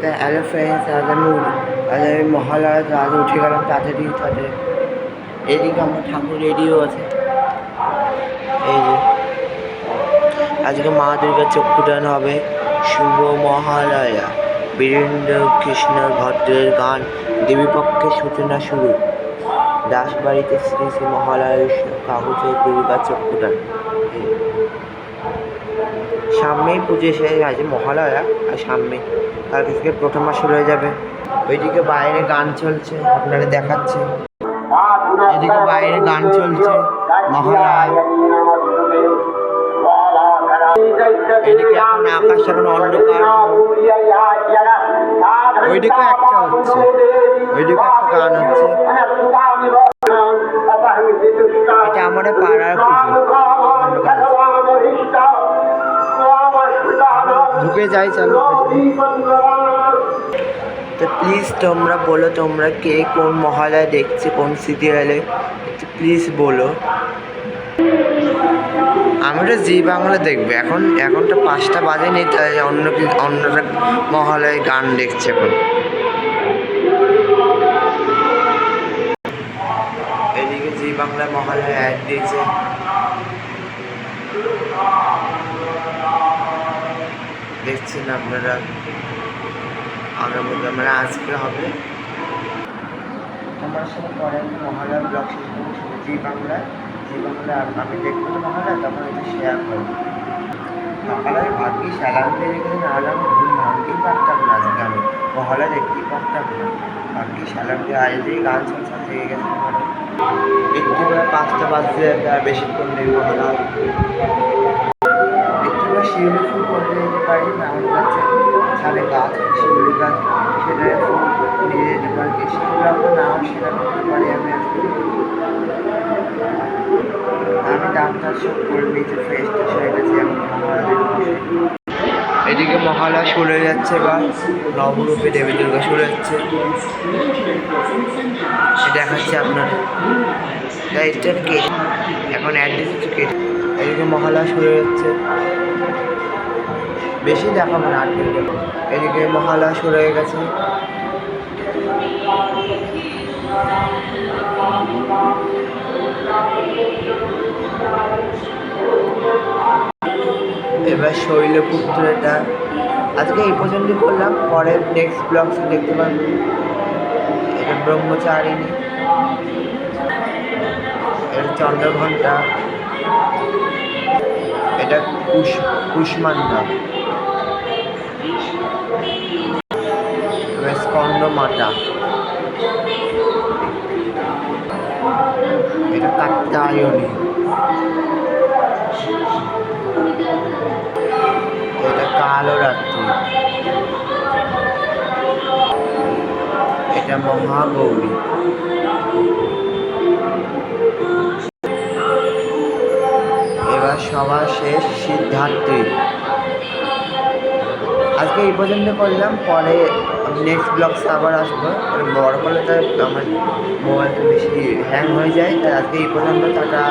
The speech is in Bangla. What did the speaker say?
তা হ্যালো ফ্রেন্ডস আজ আমি আজ আমি মহালয়া আজ উঠে গেলাম তাড়াতাড়ি তাদের এদিকে আমার ঠাকুর রেডিও আছে। এই যে। আজকে মা দুর্গার চক্ষুদান হবে। শুভ মহালয়া। বীরেন্দ্র কৃষ্ণর ভদ্রের গান। দেবীপক্ষের সূচনা শুরু। দাসবাড়িতে শ্রী শ্রী মহালয়া কাগজে দুর্গা চক্ষুদান। সামনেই পুজো এসে গেছে মহালয়া, আর সামনে তার থেকে প্রথম মাস শুরু হয়ে যাবে। ওইদিকে বাইরে গান চলছে আপনারা দেখাচ্ছে। এদিকে বাইরে গান চলছে, মহালয়। এদিকে এখন আকাশ এখন অন্ধকার। ওইদিকে একটা হচ্ছে, ওইদিকে একটা গান হচ্ছে। এটা আমাদের পাড়ার ঢুকে যাই, চলো তো প্লিজ তোমরা বলো, তোমরা কে কোন মহালয়া দেখছে, কোন সিরিয়ালে প্লিজ বলো। আমি তো জি বাংলা দেখবে, এখন এখন তো পাঁচটা বাজেনি, তাই অন্য কি অন্যরা মহালয় গান দেখছে এখন। এদিকে জি বাংলা মহালয় অ্যাড দিয়েছে। দেখছেন আপনারা আগামী মানে আজকে হবে। আমার সাথে পরে মহালয়া ব্লগ শেষ করব জি বাংলা জি বাংলা আমি দেখব তো মহালয়া তখন একটু শেয়ার করব। সকালে আমি ভাগ্যি স্যালাম দিয়ে রেখেছি নাহলে আমি ঘুম ভাঙতেই পারতাম না আজকে আমি। মহালয়া দেখতেই পারতাম না। ভাগ্যি স্যালাম দিয়ে আজ দিয়ে গান চলছে থেকে গেছে আমার। একটু পাঁচটা বাজতে আর বেশিক্ষণ নেই মহালয়া ছাদে গাছ শিউলি গাছ সেটা নিয়ে যেতে পারি সেগুলো নাও সেটা করতে পারি, আমি আমি ডাক্তার সব করে নিয়েছি ফ্রেশ ট্রেশ হয়ে গেছে মহালয়া এদিকে মহালয়া শুরু হয়ে যাচ্ছে বা নবরূপে দেবী দুর্গা শুরু হচ্ছে দেখাচ্ছে আপনার তাই এটা কে এখন অ্যাড্রেস হচ্ছে কে এদিকে মহালয়া শুরু হয়ে যাচ্ছে। বেশি দেখাবো না আট এদিকে মহালয়া শুরু হয়ে গেছে। এবার শৈলপুত্র এটা আজকে এই পর্যন্ত করলাম। পরে নেক্সট ব্লগ দেখতে পাবেন এটা ব্রহ্মচারিণী। এটা চন্দ্রঘণ্টা। এটা কুশ কুষ্মান্ডা। মাতা এটা কাত্তায়নী এটা কালো রাত্রি। এটা মহাগৌরী। এবার সবার শেষ সিদ্ধার্থী। আজকে এই পর্যন্ত করলাম, পরে নেক্সট ব্লগস আবার আসব। বড় করলে তো আমার মোবাইলটা বেশি হ্যাং হয়ে যায়। তাই আজকে এই পর্যন্ত, টাটা।